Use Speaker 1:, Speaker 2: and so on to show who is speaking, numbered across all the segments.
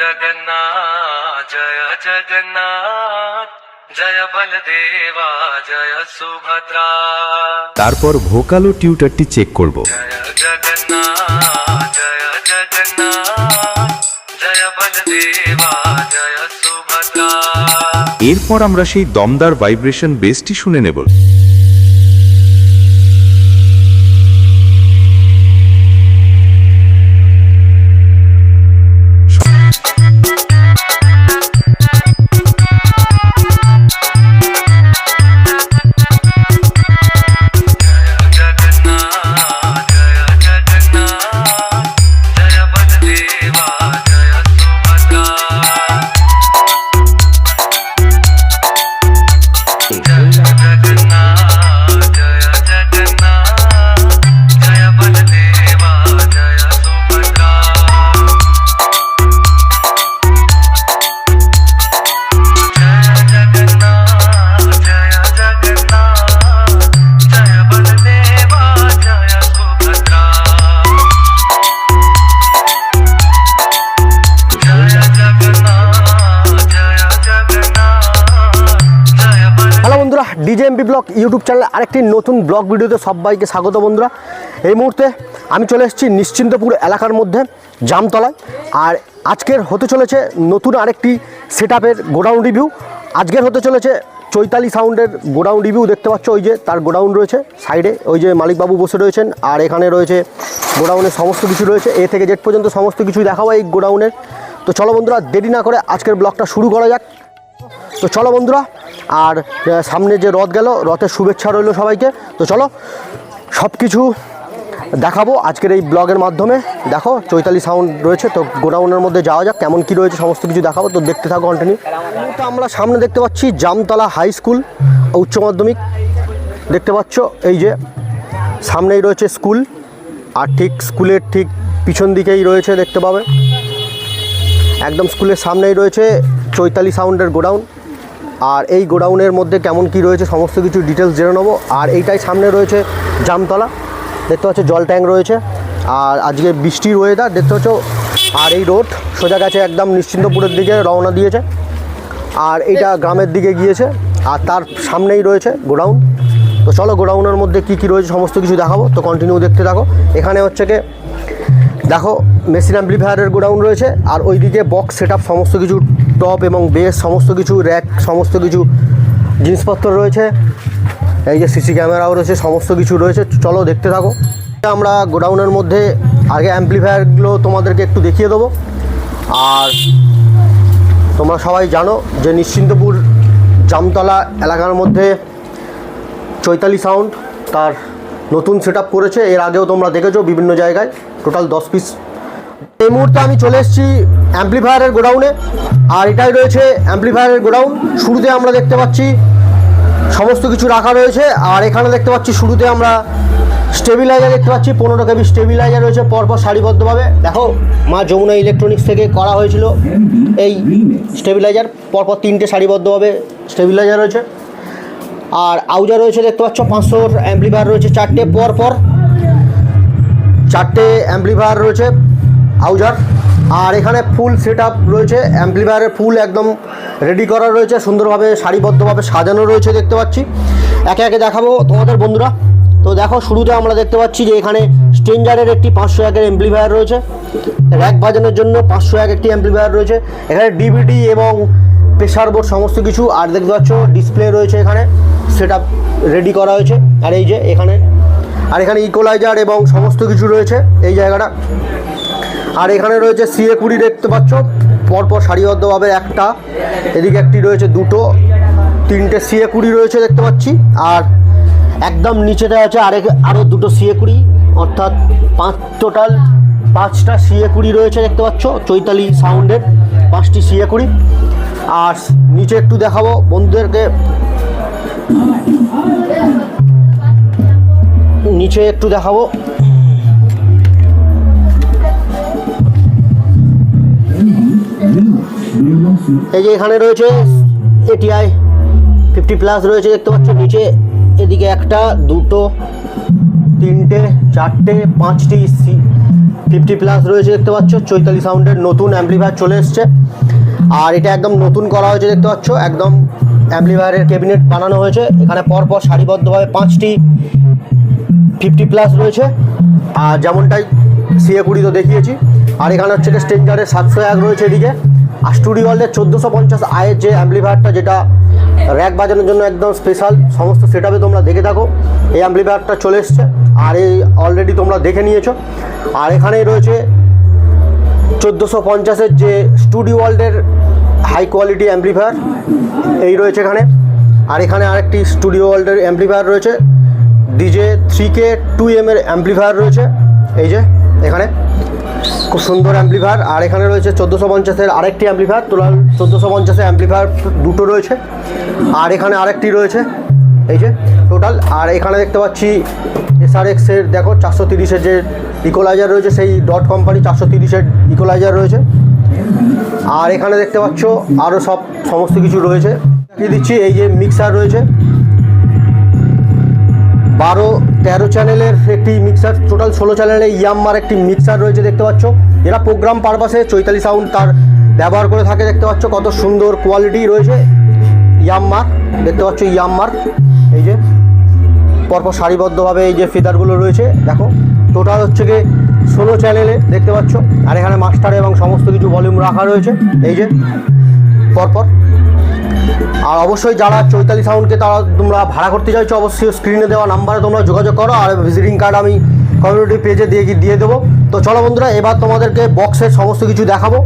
Speaker 1: जगन्नाथ जय जगन्नाथ জয় বলদেবা জয় সুভদ্রা
Speaker 2: তারপর ভোকালো টিউটারটি চেক করব জয় এরপর আমরা সেই দমদার ভাইব্রেশন বেসটি শুনে নেব বন্ধুরা ডিজেএমপি ব্লগ ইউটিউব চ্যানেল আরেকটি নতুন ব্লগ ভিডিওতে সবাইকে স্বাগত বন্ধুরা এই মুহূর্তে আমি চলে এসেছি নিশ্চিন্তপুর এলাকার মধ্যে জামতলায় আর আজকের হতে চলেছে নতুন আরেকটি সেট আপের গোডাউন রিভিউ আজকের হতে চলেছে চৈতালি সাউন্ডের গোডাউন রিভিউ দেখতে পাচ্ছ ওই যে তার গোডাউন রয়েছে সাইডে ওই যে মালিকবাবু বসে রয়েছেন আর এখানে রয়েছে গোডাউনের সমস্ত কিছু রয়েছে এ থেকে জেট পর্যন্ত সমস্ত কিছুই দেখাবো এই গোডাউনের তো চলো বন্ধুরা দেরি না করে আজকের ব্লগটা শুরু করা যাক তো চলো বন্ধুরা আর সামনে যে রথ গেল রথের শুভেচ্ছা রইল সবাইকে তো চলো সব কিছু দেখাবো আজকের এই ব্লগের মাধ্যমে দেখো চৈতালি সাউন্ড রয়েছে তো গোডাউনের মধ্যে যাওয়া যাক কেমন কি রয়েছে সমস্ত কিছু দেখাবো তো দেখতে থাকো কন্টিনিউ তো আমরা সামনে দেখতে পাচ্ছি জামতলা হাই স্কুল উচ্চ মাধ্যমিক দেখতে পাচ্ছ এই যে সামনেই রয়েছে স্কুল আর ঠিক স্কুলের ঠিক পিছন দিকেই রয়েছে দেখতে পাবে একদম স্কুলের সামনেই রয়েছে চৈতালি সাউন্ডের গোডাউন আর এই গোডাউনের মধ্যে কেমন কি রয়েছে সমস্ত কিছু ডিটেলস জেনে নেবো আর এইটাই সামনে রয়েছে জামতলা দেখতে পাচ্ছ জল ট্যাঙ্ক রয়েছে আর আজকে বৃষ্টির ওয়েদার দেখতে পাচ্ছ আর এই রোড সোজা গেছে একদম নিশ্চিন্তপুরের দিকে রওনা দিয়েছে আর এটা গ্রামের দিকে গিয়েছে আর তার সামনেই রয়েছে গোডাউন তো চলো গোডাউনের মধ্যে কী কী রয়েছে সমস্ত কিছু দেখাবো তো কন্টিনিউ দেখতে থাকো এখানে হচ্ছে কি দেখো মেশিন অ্যাম্প্লিফায়ারের গোডাউন রয়েছে আর ওইদিকে বক্স সেট সমস্ত কিছু টপ এবং বেস সমস্ত কিছু র্যাক সমস্ত কিছু জিনিসপত্র রয়েছে এই যে সিসি ক্যামেরাও রয়েছে সমস্ত কিছু রয়েছে চলো দেখতে থাকো আমরা গোডাউনের মধ্যে আগে অ্যাম্প্লিফায়ারগুলো তোমাদেরকে একটু দেখিয়ে দেবো আর তোমরা সবাই জানো যে নিশ্চিন্তপুর জামতলা এলাকার মধ্যে চৈতালি সাউন্ড তার নতুন সেট করেছে এর আগেও তোমরা দেখেছো বিভিন্ন জায়গায় টোটাল দশ পিস এই মুহূর্তে আমি চলে এসেছি অ্যাম্পলিফায়ারের গোডাউনে আর এটাই রয়েছে অ্যাম্পলিফায়ারের গোডাউন শুরুতে আমরা দেখতে পাচ্ছি সমস্ত কিছু রাখা রয়েছে আর এখানে দেখতে পাচ্ছি শুরুতে আমরা স্টেবিলাইজার দেখতে পাচ্ছি পনেরো কেবি স্টেবিলাইজার রয়েছে পরপর সারিবদ্ধভাবে দেখো মা যমুনা ইলেকট্রনিক্স থেকে করা হয়েছিল এই স্টেবিলাইজার পরপর তিনটে সারিবদ্ধভাবে স্টেবিলাইজার রয়েছে আর আউজা রয়েছে দেখতে পাচ্ছ পাঁচশোর অ্যাম্পলিফায়ার রয়েছে চারটে পর পর চারটে অ্যাম্পলিফায়ার রয়েছে হাউজার আর এখানে ফুল সেট আপ রয়েছে অ্যাম্পলিফায়ারের ফুল একদম রেডি করা রয়েছে সুন্দরভাবে সারিবদ্ধভাবে সাজানো রয়েছে দেখতে পাচ্ছি একে একে দেখাবো তোমাদের বন্ধুরা তো দেখো শুরুতে আমরা দেখতে পাচ্ছি যে এখানে স্টেঞ্জারের একটি পাঁচশো একের অ্যাম্পলিফায়ার রয়েছে র্যাক বাজানোর জন্য পাঁচশো এক একটি অ্যাম্পলিফায়ার রয়েছে এখানে ডিভিডি এবং প্রেশার বোর্ড সমস্ত কিছু আর দেখতে পাচ্ছ ডিসপ্লে রয়েছে এখানে সেট রেডি করা হয়েছে আর এই যে এখানে আর এখানে ইকোলাইজার এবং সমস্ত কিছু রয়েছে এই জায়গাটা আর এখানে রয়েছে সিএ কুড়ি দেখতে পাচ্ছ পরপর সারিবদ্ধভাবে একটা এদিকে একটি রয়েছে দুটো তিনটে সিএ কুড়ি রয়েছে দেখতে পাচ্ছি আর একদম নিচেতে আছে আরেক আরও দুটো সিএ কুড়ি অর্থাৎ পাঁচ টোটাল পাঁচটা সিএ কুড়ি রয়েছে দেখতে পাচ্ছ চৈতালি সাউন্ডের পাঁচটি সিএ কুড়ি আর নিচে একটু দেখাবো বন্ধুদেরকে নিচে একটু দেখাবো এই যে এখানে রয়েছে এটিআই ফিফটি প্লাস রয়েছে দেখতে পাচ্ছ নিচে এদিকে একটা দুটো তিনটে চারটে পাঁচটি সি ফিফটি প্লাস রয়েছে দেখতে পাচ্ছ চৈতালি সাউন্ডের নতুন অ্যাম্পলিফায়ার চলে এসছে আর এটা একদম নতুন করা হয়েছে দেখতে পাচ্ছ একদম অ্যাম্পলিফায়ারের ক্যাবিনেট বানানো হয়েছে এখানে পরপর সারিবদ্ধভাবে পাঁচটি ফিফটি প্লাস রয়েছে আর যেমনটাই সিএ কুড়ি তো দেখিয়েছি আর এখানে হচ্ছে যে স্টেঞ্জারের সাতশো এক রয়েছে এদিকে আর ওয়ার্ল্ডের চোদ্দোশো পঞ্চাশ আয়ের যে অ্যাম্পলিফায়ারটা যেটা র্যাক বাজানোর জন্য একদম স্পেশাল সমস্ত সেট তোমরা দেখে থাকো এই অ্যাম্পলিফায়ারটা চলে এসছে আর এই অলরেডি তোমরা দেখে নিয়েছো আর এখানেই রয়েছে চোদ্দোশো পঞ্চাশের যে স্টুডিও ওয়ার্ল্ডের হাই কোয়ালিটি অ্যাম্পলিফায়ার এই রয়েছে এখানে আর এখানে আরেকটি স্টুডিও ওয়ার্ল্ডের অ্যাম্পলিফায়ার রয়েছে DJ three K two M এর অ্যাম্পলিফায়ার রয়েছে এই যে এখানে খুব সুন্দর অ্যাম্পলিফায়ার আর এখানে রয়েছে চোদ্দোশো পঞ্চাশের আরেকটি অ্যাম্পলিফায়ার তোলার চোদ্দোশো পঞ্চাশের অ্যাম্পলিফায়ার দুটো রয়েছে আর এখানে আরেকটি রয়েছে এই যে টোটাল আর এখানে দেখতে পাচ্ছি এসআরএক্সের দেখো চারশো তিরিশের যে ইকোলাইজার রয়েছে সেই ডট কোম্পানি চারশো তিরিশের ইকোলাইজার রয়েছে আর এখানে দেখতে পাচ্ছ আরও সব সমস্ত কিছু রয়েছে দেখিয়ে দিচ্ছি এই যে মিক্সার রয়েছে বারো তেরো চ্যানেলের একটি মিক্সার টোটাল ষোলো চ্যানেলের ইয়াম্মার একটি মিক্সার রয়েছে দেখতে পাচ্ছ এরা প্রোগ্রাম পারপাসে চৈতালি সাউন্ড তার ব্যবহার করে থাকে দেখতে পাচ্ছ কত সুন্দর কোয়ালিটি রয়েছে ইয়াম্মার দেখতে পাচ্ছ ইয়াম্মার এই যে পরপর সারিবদ্ধভাবে এই যে ফিদারগুলো রয়েছে দেখো টোটাল হচ্ছে গিয়ে ষোলো চ্যানেলে দেখতে পাচ্ছ আর এখানে মাস্টার এবং সমস্ত কিছু ভলিউম রাখা রয়েছে এই যে পরপর আর অবশ্যই যারা চৈতালি সাউন্ডকে তারা তোমরা ভাড়া করতে চাইছো অবশ্যই স্ক্রিনে দেওয়া নাম্বারে তোমরা যোগাযোগ করো আর ভিজিটিং কার্ড আমি কমিউনিটি পেজে দিয়ে দিয়ে দেবো তো চলো বন্ধুরা এবার তোমাদেরকে বক্সের সমস্ত কিছু দেখাবো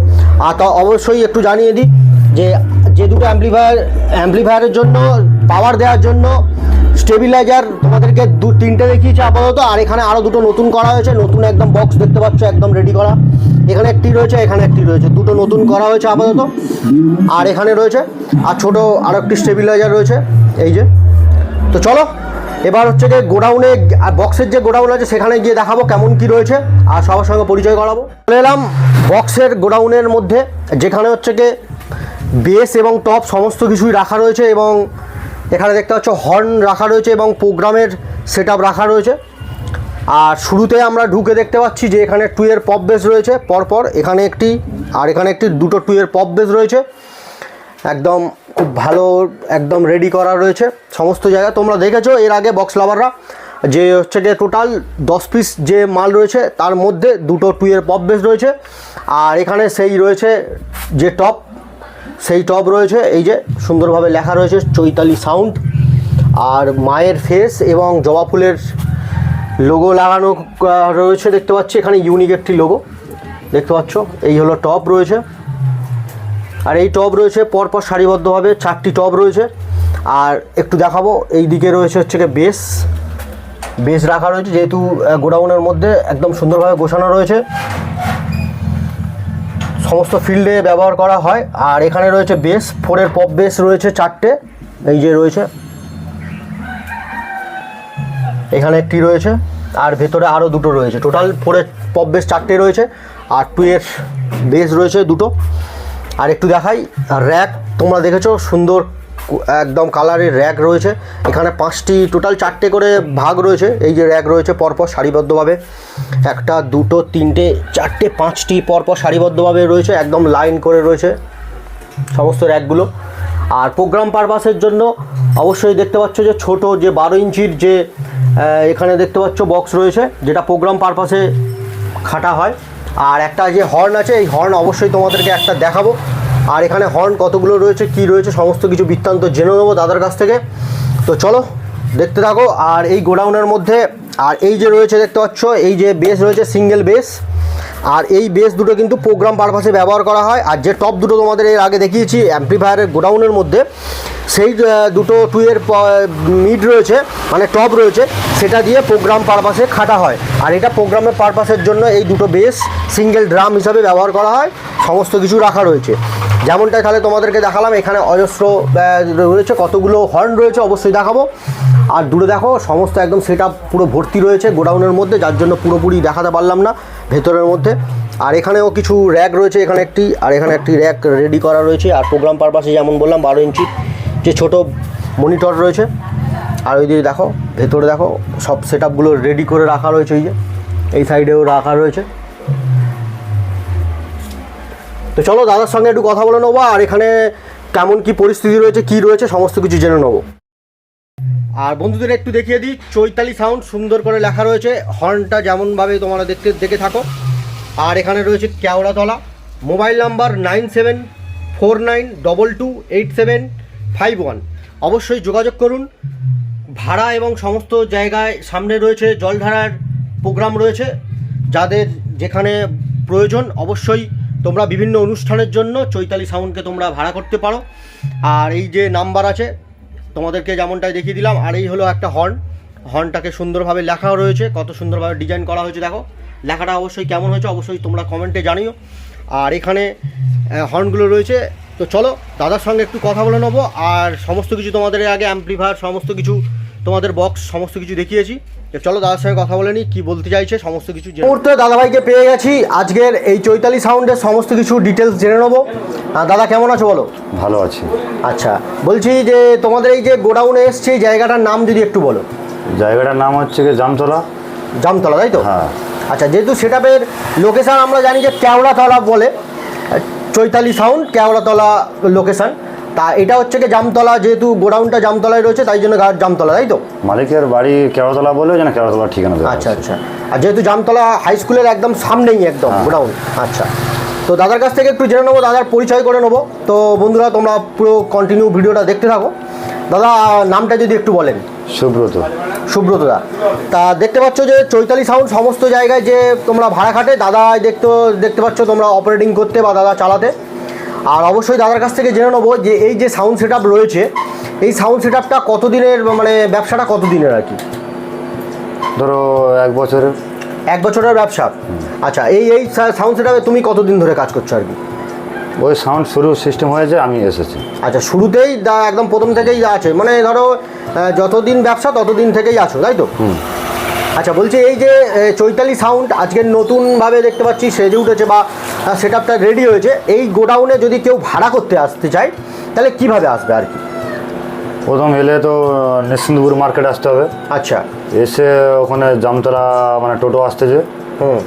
Speaker 2: আর তা অবশ্যই একটু জানিয়ে দিই যে যে দুটো অ্যাম্প্লিফায়ার অ্যাম্প্লিফায়ারের জন্য পাওয়ার দেওয়ার জন্য স্টেবিলাইজার তোমাদেরকে দু তিনটে দেখিয়েছে আপাতত আর এখানে আরও দুটো নতুন করা হয়েছে নতুন একদম বক্স দেখতে পাচ্ছ একদম রেডি করা এখানে একটি রয়েছে এখানে একটি রয়েছে দুটো নতুন করা হয়েছে আপাতত আর এখানে রয়েছে আর ছোট আর একটি স্টেবিলাইজার রয়েছে এই যে তো চলো এবার হচ্ছে যে গোডাউনে আর বক্সের যে গোডাউন আছে সেখানে গিয়ে দেখাবো কেমন কি রয়েছে আর সবার সঙ্গে পরিচয় করাবো চলে এলাম বক্সের গোডাউনের মধ্যে যেখানে হচ্ছে গিয়ে বেস এবং টপ সমস্ত কিছুই রাখা রয়েছে এবং এখানে দেখতে পাচ্ছ হর্ন রাখা রয়েছে এবং প্রোগ্রামের সেট রাখা রয়েছে আর শুরুতে আমরা ঢুকে দেখতে পাচ্ছি যে এখানে টুয়ের পপ বেস রয়েছে পরপর এখানে একটি আর এখানে একটি দুটো টুয়ের পপ বেস রয়েছে একদম খুব ভালো একদম রেডি করা রয়েছে সমস্ত জায়গা তোমরা দেখেছো এর আগে বক্স লাভাররা যে হচ্ছে যে টোটাল দশ পিস যে মাল রয়েছে তার মধ্যে দুটো টুয়ের পপ বেস রয়েছে আর এখানে সেই রয়েছে যে টপ সেই টপ রয়েছে এই যে সুন্দরভাবে লেখা রয়েছে চৈতালি সাউন্ড আর মায়ের ফেস এবং জবা ফুলের লোগো লাগানো রয়েছে দেখতে পাচ্ছি এখানে ইউনিক একটি লোগো দেখতে পাচ্ছ এই হলো টপ রয়েছে আর এই টপ রয়েছে পরপর সারিবদ্ধভাবে চারটি টপ রয়েছে আর একটু দেখাবো এই দিকে রয়েছে হচ্ছে গিয়ে বেস বেস রাখা রয়েছে যেহেতু গোডাউনের মধ্যে একদম সুন্দরভাবে গোছানো রয়েছে সমস্ত ফিল্ডে ব্যবহার করা হয় আর এখানে রয়েছে বেস ফোরের পপ বেস রয়েছে চারটে এই যে রয়েছে এখানে একটি রয়েছে আর ভেতরে আরও দুটো রয়েছে টোটাল ফোরের পপ বেস চারটে রয়েছে আর টু এর বেস রয়েছে দুটো আর একটু দেখাই র্যাক তোমরা দেখেছো সুন্দর একদম কালারের র্যাক রয়েছে এখানে পাঁচটি টোটাল চারটে করে ভাগ রয়েছে এই যে র্যাক রয়েছে পরপর সারিবদ্ধভাবে একটা দুটো তিনটে চারটে পাঁচটি পরপর সারিবদ্ধভাবে রয়েছে একদম লাইন করে রয়েছে সমস্ত র্যাকগুলো আর প্রোগ্রাম পারপাসের জন্য অবশ্যই দেখতে পাচ্ছ যে ছোট যে বারো ইঞ্চির যে এখানে দেখতে পাচ্ছ বক্স রয়েছে যেটা প্রোগ্রাম পারপাসে খাটা হয় আর একটা যে হর্ন আছে এই হর্ন অবশ্যই তোমাদেরকে একটা দেখাবো আর এখানে হর্ন কতগুলো রয়েছে কি রয়েছে সমস্ত কিছু বৃত্তান্ত জেনে নেবো দাদার কাছ থেকে তো চলো দেখতে থাকো আর এই গোডাউনের মধ্যে আর এই যে রয়েছে দেখতে পাচ্ছ এই যে বেস রয়েছে সিঙ্গেল বেস আর এই বেস দুটো কিন্তু প্রোগ্রাম পারপাসে ব্যবহার করা হয় আর যে টপ দুটো তোমাদের এর আগে দেখিয়েছি অ্যাম্পিফায়ারের গোডাউনের মধ্যে সেই দুটো টুয়ের মিড রয়েছে মানে টপ রয়েছে সেটা দিয়ে প্রোগ্রাম পারপাসে খাটা হয় আর এটা প্রোগ্রামের পারপাসের জন্য এই দুটো বেস সিঙ্গেল ড্রাম হিসাবে ব্যবহার করা হয় সমস্ত কিছু রাখা রয়েছে যেমনটা তাহলে তোমাদেরকে দেখালাম এখানে অজস্র রয়েছে কতগুলো হর্ন রয়েছে অবশ্যই দেখাবো আর দূরে দেখো সমস্ত একদম সেটা পুরো ভর্তি রয়েছে গোডাউনের মধ্যে যার জন্য পুরোপুরি দেখাতে পারলাম না ভেতরের মধ্যে আর এখানেও কিছু র্যাক রয়েছে এখানে একটি আর এখানে একটি র্যাক রেডি করা রয়েছে আর প্রোগ্রাম পারপাসে যেমন বললাম বারো ইঞ্চি যে ছোট মনিটর রয়েছে আর ওই দিকে দেখো ভেতরে দেখো সব সেট আপগুলো রেডি করে রাখা রয়েছে ওই যে এই সাইডেও রাখা রয়েছে তো চলো দাদার সঙ্গে একটু কথা বলে নেবো আর এখানে কেমন কি পরিস্থিতি রয়েছে কি রয়েছে সমস্ত কিছু জেনে নেবো আর বন্ধুদের একটু দেখিয়ে দিই চৈতালি সাউন্ড সুন্দর করে লেখা রয়েছে হর্নটা যেমনভাবে তোমরা দেখতে দেখে থাকো আর এখানে রয়েছে Keoratala mobile number nine seven four nine double two eight seven five one অবশ্যই যোগাযোগ করুন ভাড়া এবং সমস্ত জায়গায় সামনে রয়েছে জলধারার প্রোগ্রাম রয়েছে যাদের যেখানে প্রয়োজন অবশ্যই তোমরা বিভিন্ন অনুষ্ঠানের জন্য চৈতালি সাউন্ডকে তোমরা ভাড়া করতে পারো আর এই যে নাম্বার আছে তোমাদেরকে যেমনটাই দেখিয়ে দিলাম আর এই হলো একটা হর্ন হর্নটাকে সুন্দরভাবে লেখা রয়েছে কত সুন্দরভাবে ডিজাইন করা হয়েছে দেখো লেখাটা অবশ্যই কেমন হয়েছে অবশ্যই তোমরা কমেন্টে জানিও আর এখানে হর্নগুলো রয়েছে তো চলো দাদার সঙ্গে একটু কথা বলে নেবো আর সমস্ত কিছু তোমাদের আগে অ্যাম্প্লিফায়ার সমস্ত কিছু তোমাদের বক্স সমস্ত কিছু দেখিয়েছি চলো দাদার সঙ্গে কথা বলে নিই কি বলতে চাইছে সমস্ত কিছু মুহূর্তে দাদাভাইকে পেয়ে গেছি আজকের এই চৈতালি সাউন্ডের সমস্ত কিছু ডিটেলস জেনে নেবো দাদা কেমন আছো বলো ভালো আছি আচ্ছা বলছি যে তোমাদের এই যে গোডাউনে এসছে এই জায়গাটার নাম যদি একটু বলো
Speaker 3: জায়গাটার নাম হচ্ছে গিয়ে জামতলা
Speaker 2: জামতলা তাই তো হ্যাঁ আচ্ছা যেহেতু সেটাপের লোকেশান আমরা জানি যে কেওড়াতলা বলে চৈতালি সাউন্ড কেওড়াতলা লোকেশান তা এটা হচ্ছে কি জামতলা যেহেতু গোডাউনটা জামতলায় রয়েছে তাই জন্য জামতলা তাই তো
Speaker 3: মালিকের বাড়ি কেরাতলা বলে জানা কেরাতলা ঠিকানা
Speaker 2: আচ্ছা আচ্ছা আর যেহেতু জামতলা হাই স্কুলের একদম সামনেই একদম হ্যাঁ। গোডাউন আচ্ছা তো দাদার কাছ থেকে একটু জেনে নেবো দাদার পরিচয় করে নেবো তো বন্ধুরা তোমরা পুরো কন্টিনিউ ভিডিওটা দেখতে থাকো দাদা নামটা যদি একটু বলেন সুব্রত সুব্রত দা তা দেখতে পাচ্ছ যে চৈতালি সাউন্ড সমস্ত জায়গায় যে তোমরা ভাড়া খাটে দাদা দেখতে দেখতে পাচ্ছ তোমরা অপারেটিং করতে বা দাদা চালাতে আর অবশ্যই দাদার কাছ থেকে জেনে নেবো যে এই যে সাউন্ড সেট রয়েছে এই সাউন্ড সেট আপটা কতদিনের মানে ব্যবসাটা কতদিনের আর কি
Speaker 3: ধরো এক বছরের
Speaker 2: এক বছরের ব্যবসা আচ্ছা এই এই সাউন্ড সেট তুমি কতদিন ধরে কাজ করছো আর কি
Speaker 3: ওই সাউন্ড শুরু সিস্টেম হয়েছে আমি এসেছি
Speaker 2: আচ্ছা শুরুতেই একদম প্রথম থেকেই আছে মানে ধরো যতদিন ব্যবসা ততদিন থেকেই আছো তাই তো আচ্ছা বলছি এই যে চৈতালি সাউন্ড আজকে নতুনভাবে দেখতে পাচ্ছি সেজে উঠেছে বা সেট আপটা রেডি হয়েছে এই গোডাউনে যদি কেউ ভাড়া করতে আসতে চায় তাহলে কিভাবে আসবে আর কি
Speaker 3: প্রথম এলে তো নিশ্চিন্তপুর মার্কেট আসতে হবে আচ্ছা এসে ওখানে জামতলা মানে টোটো আসতেছে হুম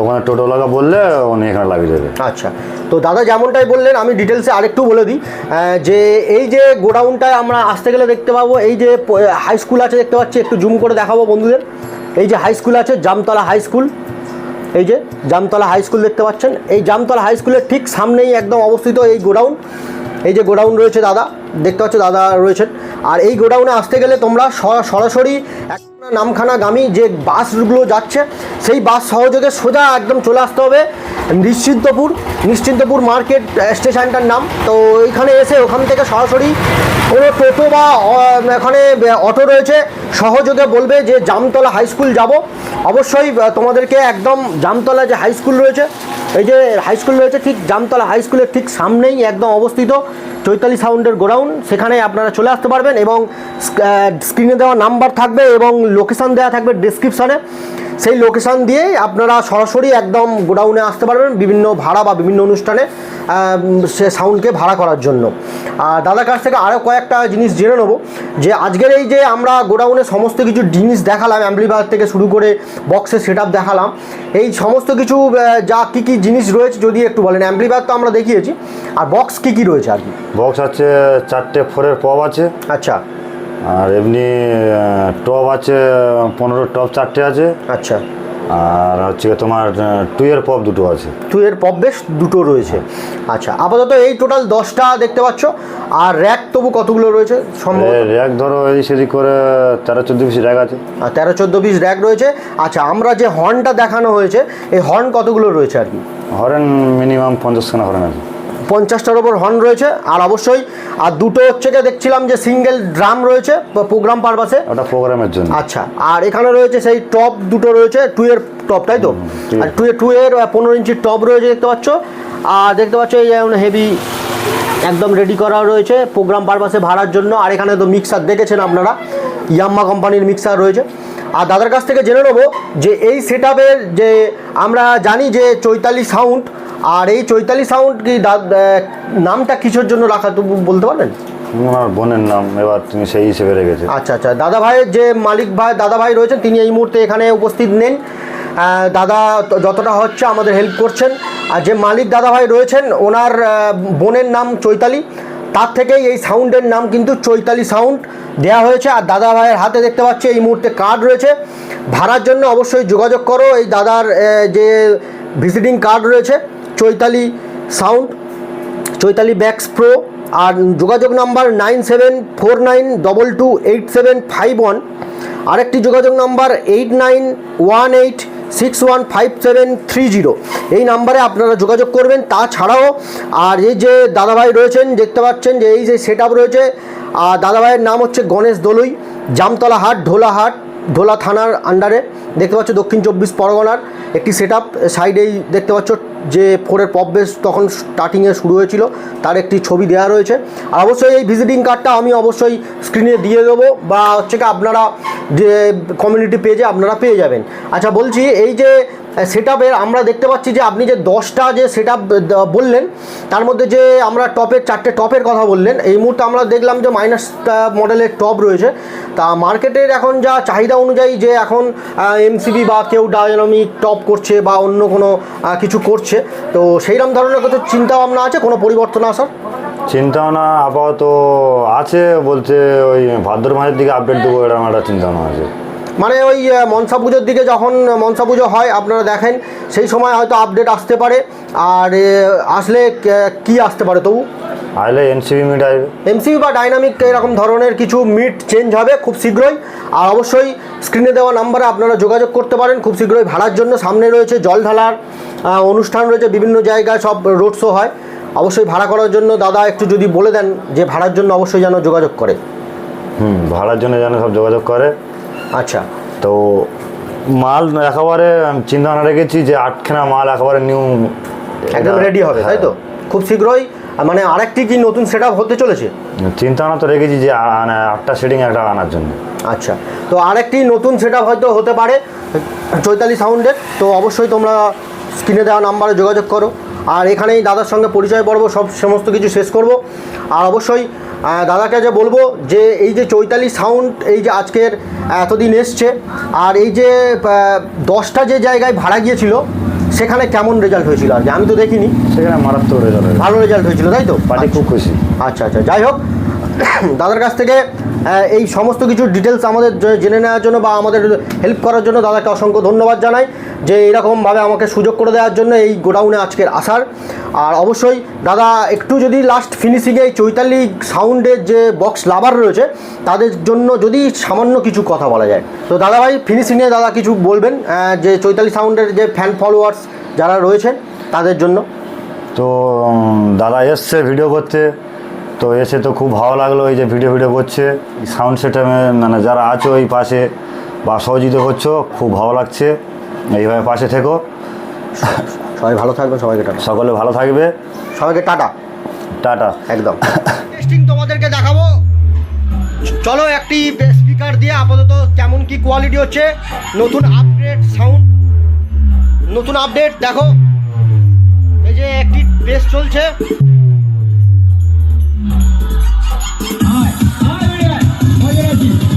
Speaker 3: ওখানে লাগা বললে উনি এখানে লাগিয়ে দেবে
Speaker 2: আচ্ছা তো দাদা যেমনটাই বললেন আমি ডিটেলসে আরেকটু বলে দিই যে এই যে গোডাউনটায় আমরা আসতে গেলে দেখতে পাবো এই যে হাই স্কুল আছে দেখতে পাচ্ছি একটু জুম করে দেখাবো বন্ধুদের এই যে হাই স্কুল আছে জামতলা হাই স্কুল এই যে জামতলা হাই স্কুল দেখতে পাচ্ছেন এই জামতলা হাই স্কুলের ঠিক সামনেই একদম অবস্থিত এই গোডাউন এই যে গোডাউন রয়েছে দাদা দেখতে পাচ্ছ দাদা রয়েছেন আর এই গোডাউনে আসতে গেলে তোমরা সরাসরি নামখানা নামখানাগামী যে বাসগুলো যাচ্ছে সেই বাস সহযোগে সোজা একদম চলে আসতে হবে নিশ্চিন্তপুর নিশ্চিন্তপুর মার্কেট স্টেশনটার নাম তো ওইখানে এসে ওখান থেকে সরাসরি কোনো টোটো বা এখানে অটো রয়েছে সহযোগে বলবে যে জামতলা হাই স্কুল যাব অবশ্যই তোমাদেরকে একদম জামতলা যে হাই স্কুল রয়েছে এই যে হাই স্কুল রয়েছে ঠিক জামতলা হাই স্কুলের ঠিক সামনেই একদম অবস্থিত চৈতালি সাউন্ডের গোডাউন সেখানে আপনারা চলে আসতে পারবেন এবং স্ক্রিনে দেওয়া নাম্বার থাকবে এবং লোকেশান দেওয়া থাকবে ডিসক্রিপশানে সেই লোকেশান দিয়েই আপনারা সরাসরি একদম গোডাউনে আসতে পারবেন বিভিন্ন ভাড়া বা বিভিন্ন অনুষ্ঠানে সে সাউন্ডকে ভাড়া করার জন্য আর দাদার কাছ থেকে আরও কয়েকটা জিনিস জেনে নেবো যে আজকের এই যে আমরা গোডাউনে সমস্ত কিছু জিনিস দেখালাম অ্যাম্বলিভার থেকে শুরু করে বক্সের সেট দেখালাম এই সমস্ত কিছু যা কী কী জিনিস রয়েছে যদি একটু বলেন অ্যাম্বলিভার তো আমরা দেখিয়েছি আর বক্স কী কী রয়েছে আর কি
Speaker 3: বক্স আছে চারটে ফোরের পব আছে আচ্ছা আর এমনি টপ আছে পনেরো টপ চারটে আছে আচ্ছা আর হচ্ছে তোমার টু এর পপ দুটো আছে
Speaker 2: টু এর পপ বেশ দুটো রয়েছে আচ্ছা আপাতত এই টোটাল দশটা দেখতে পাচ্ছ আর র্যাক তবু কতগুলো রয়েছে
Speaker 3: সম্ভবত র্যাক ধরো এই সেদিক করে তেরো চোদ্দো পিস র্যাক আছে
Speaker 2: আর তেরো চোদ্দো পিস র্যাক রয়েছে আচ্ছা আমরা যে হর্নটা দেখানো হয়েছে এই হর্ন কতগুলো রয়েছে আর কি
Speaker 3: হরেন মিনিমাম পঞ্চাশখানা হরেন আছে
Speaker 2: পঞ্চাশটার ওপর হর্ন রয়েছে আর অবশ্যই আর দুটো হচ্ছে যে দেখছিলাম যে সিঙ্গেল ড্রাম রয়েছে প্রোগ্রাম পারপাসে
Speaker 3: ওটা প্রোগ্রামের জন্য
Speaker 2: আচ্ছা আর এখানে রয়েছে সেই টপ দুটো রয়েছে টু এর টপ তাই তো আর টু এর টু এর পনেরো ইঞ্চির টপ রয়েছে দেখতে পাচ্ছ আর দেখতে পাচ্ছ এই যেমন হেভি একদম রেডি করা রয়েছে প্রোগ্রাম পারপাসে ভাড়ার জন্য আর এখানে তো মিক্সার দেখেছেন আপনারা ইয়াম্মা কোম্পানির মিক্সার রয়েছে আর দাদার কাছ থেকে জেনে নেবো যে এই সেট যে আমরা জানি যে চৈতালি সাউন্ড আর এই চৈতালি সাউন্ড কি নামটা কিসের জন্য রাখা তুমি বলতে পারেন
Speaker 3: বোনের নাম এবার তুমি সেই হিসেবে রেখেছে
Speaker 2: আচ্ছা আচ্ছা দাদা ভাইয়ের যে মালিক ভাই দাদা ভাই রয়েছেন তিনি এই মুহূর্তে এখানে উপস্থিত নেন দাদা যতটা হচ্ছে আমাদের হেল্প করছেন আর যে মালিক দাদা ভাই রয়েছেন ওনার বোনের নাম চৈতালি তার থেকেই এই সাউন্ডের নাম কিন্তু চৈতালি সাউন্ড দেয়া হয়েছে আর দাদা ভাইয়ের হাতে দেখতে পাচ্ছি এই মুহূর্তে কার্ড রয়েছে ভাড়ার জন্য অবশ্যই যোগাযোগ করো এই দাদার যে ভিজিটিং কার্ড রয়েছে চৈতালি সাউন্ড চৈতালি ব্যাক্স প্রো আর যোগাযোগ number nine seven four nine double two eight seven five one আরেকটি যোগাযোগ number eight nine one eight six one five seven three zero এই নাম্বারে আপনারা যোগাযোগ করবেন তাছাড়াও আর এই যে দাদাভাই রয়েছেন দেখতে পাচ্ছেন যে এই যে সেট রয়েছে আর দাদাভাইয়ের নাম হচ্ছে গণেশ দলুই জামতলা হাট ঢোলা হাট ঢোলা থানার আন্ডারে দেখতে পাচ্ছ দক্ষিণ চব্বিশ পরগনার একটি সেট আপ সাইডেই দেখতে পাচ্ছ যে ফোরের প্রবেশ তখন স্টার্টিংয়ে শুরু হয়েছিল তার একটি ছবি দেওয়া রয়েছে আর অবশ্যই এই ভিজিটিং কার্ডটা আমি অবশ্যই স্ক্রিনে দিয়ে দেবো বা হচ্ছে কি আপনারা যে কমিউনিটি পেজে আপনারা পেয়ে যাবেন আচ্ছা বলছি এই যে সেট আমরা দেখতে পাচ্ছি যে আপনি যে দশটা যে সেট বললেন তার মধ্যে যে আমরা টপের চারটে টপের কথা বললেন এই মুহূর্তে আমরা দেখলাম যে মাইনাস মডেলের টপ রয়েছে তা মার্কেটের এখন যা চাহিদা অনুযায়ী যে এখন এমসিবি বা কেউ ডায়নামিক টপ করছে বা অন্য কোনো কিছু করছে হচ্ছে তো সেইরকম ধরনের কিছু চিন্তা ভাবনা আছে কোনো পরিবর্তন আসার
Speaker 3: চিন্তাভাবনা আপাতত আছে বলতে ওই ভাদ্র মাসের দিকে আপডেট দেবো এরকম একটা চিন্তাভাবনা আছে
Speaker 2: মানে ওই মনসা পুজোর দিকে যখন মনসা পুজো হয় আপনারা দেখেন সেই সময় হয়তো আপডেট আসতে পারে আর আসলে কি আসতে পারে তবু
Speaker 3: আসলে এমসিবি মিট আসবে
Speaker 2: এমসিবি বা ডাইনামিক এরকম ধরনের কিছু মিট চেঞ্জ হবে খুব শীঘ্রই আর অবশ্যই স্ক্রিনে দেওয়া নাম্বারে আপনারা যোগাযোগ করতে পারেন খুব শীঘ্রই ভাড়ার জন্য সামনে রয়েছে জল ঢালার অনুষ্ঠান রয়েছে বিভিন্ন জায়গায় সব রোড শো হয় অবশ্যই ভাড়া করার জন্য দাদা একটু যদি বলে দেন যে ভাড়ার জন্য অবশ্যই যেন যোগাযোগ করে
Speaker 3: হুম ভাড়ার জন্য যেন সব যোগাযোগ করে আচ্ছা তো মাল একেবারে চিন্তা ভাবনা রেখেছি যে আটখানা মাল একেবারে নিউ
Speaker 2: একদম রেডি হবে তাই তো হ্যাঁ। খুব শীঘ্রই মানে আরেকটি কি নতুন সেট হতে চলেছে
Speaker 3: চিন্তা ভাবনা তো রেখেছি যে মানে আটটা সেটিং একটা আনার জন্য
Speaker 2: আচ্ছা তো আরেকটি নতুন সেট হয়তো হতে পারে চৈতালি সাউন্ডের তো অবশ্যই তোমরা স্ক্রিনে দেওয়া নাম্বারে যোগাযোগ করো আর এখানেই দাদার সঙ্গে পরিচয় পর্ব সব সমস্ত কিছু শেষ করব আর অবশ্যই দাদাকে যে বলবো যে এই যে চৈতালি সাউন্ড এই যে আজকের এতদিন এসছে আর এই যে দশটা যে জায়গায় ভাড়া গিয়েছিল সেখানে কেমন রেজাল্ট হয়েছিল আর কি আমি তো দেখিনি
Speaker 3: সেখানে মারাত্মক রেজাল্ট
Speaker 2: ভালো রেজাল্ট হয়েছিল তাই তো খুব আচ্ছা। খুশি আচ্ছা আচ্ছা যাই হোক দাদার কাছ থেকে হ্যাঁ, এই সমস্ত কিছু ডিটেলস আমাদের জেনে নেওয়ার জন্য বা আমাদের হেল্প করার জন্য দাদাকে অসংখ্য ধন্যবাদ জানাই যে এরকমভাবে আমাকে সুযোগ করে দেওয়ার জন্য এই গোডাউনে আজকের আসার আর অবশ্যই দাদা একটু যদি লাস্ট ফিনিশিংয়ে এই চৈতালি সাউন্ডের যে বক্স লাভার রয়েছে তাদের জন্য যদি সামান্য কিছু কথা বলা যায় তো দাদা ভাই ফিনিশিংয়ে দাদা কিছু বলবেন যে চৈতালি সাউন্ডের যে ফ্যান ফলোয়ার্স যারা রয়েছেন তাদের জন্য
Speaker 3: তো দাদা এসছে ভিডিও করতে তো এসে তো খুব ভালো লাগলো এই যে ভিডিও ভিডিও করছে সাউন্ড সিস্টেমে মানে যারা আছো ওই পাশে বা সহযোগিতা করছো খুব ভালো লাগছে এইভাবে পাশে থেকো
Speaker 2: সবাই ভালো থাকবে সবাইকে টাটা
Speaker 3: সকলে ভালো থাকবে সবাইকে টাটা টাটা
Speaker 2: একদম তোমাদেরকে দেখাবো চলো একটি স্পিকার দিয়ে আপাতত কেমন কি কোয়ালিটি হচ্ছে নতুন আপডেট সাউন্ড নতুন আপডেট দেখো এই যে একটি বেস চলছে Karachi.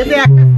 Speaker 2: এতে একটা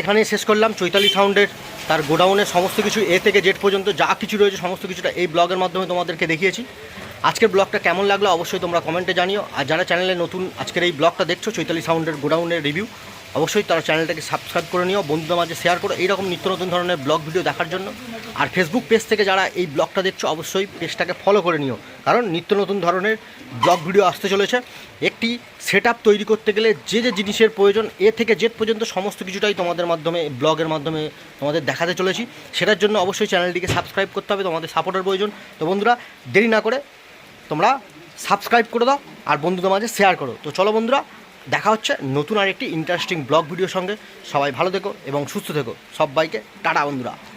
Speaker 2: এখানেই শেষ করলাম চৈতালি সাউন্ডের তার গোডাউনের সমস্ত কিছু এ থেকে জেট পর্যন্ত যা কিছু রয়েছে সমস্ত কিছুটা এই ব্লগের মাধ্যমে তোমাদেরকে দেখিয়েছি আজকের ব্লগটা কেমন লাগলো অবশ্যই তোমরা কমেন্টে জানিও আর যারা চ্যানেলে নতুন আজকের এই ব্লগটা দেখছো চৈতালি সাউন্ডের গোডাউনের রিভিউ অবশ্যই তারা চ্যানেলটাকে সাবস্ক্রাইব করে নিও বন্ধুদের মাঝে শেয়ার করো এইরকম নিত্য নতুন ধরনের ব্লগ ভিডিও দেখার জন্য আর ফেসবুক পেজ থেকে যারা এই ব্লগটা দেখছো অবশ্যই পেজটাকে ফলো করে নিও কারণ নিত্য নতুন ধরনের ব্লগ ভিডিও আসতে চলেছে একটি সেট তৈরি করতে গেলে যে যে জিনিসের প্রয়োজন এ থেকে জেট পর্যন্ত সমস্ত কিছুটাই তোমাদের মাধ্যমে ব্লগের মাধ্যমে তোমাদের দেখাতে চলেছি সেটার জন্য অবশ্যই চ্যানেলটিকে সাবস্ক্রাইব করতে হবে তোমাদের সাপোর্টের প্রয়োজন তো বন্ধুরা দেরি না করে তোমরা সাবস্ক্রাইব করে দাও আর বন্ধুদের মাঝে শেয়ার করো তো চলো বন্ধুরা দেখা হচ্ছে নতুন আর একটি ইন্টারেস্টিং ব্লগ ভিডিওর সঙ্গে সবাই ভালো থেকো এবং সুস্থ থেকো সবাইকে টাটা বন্ধুরা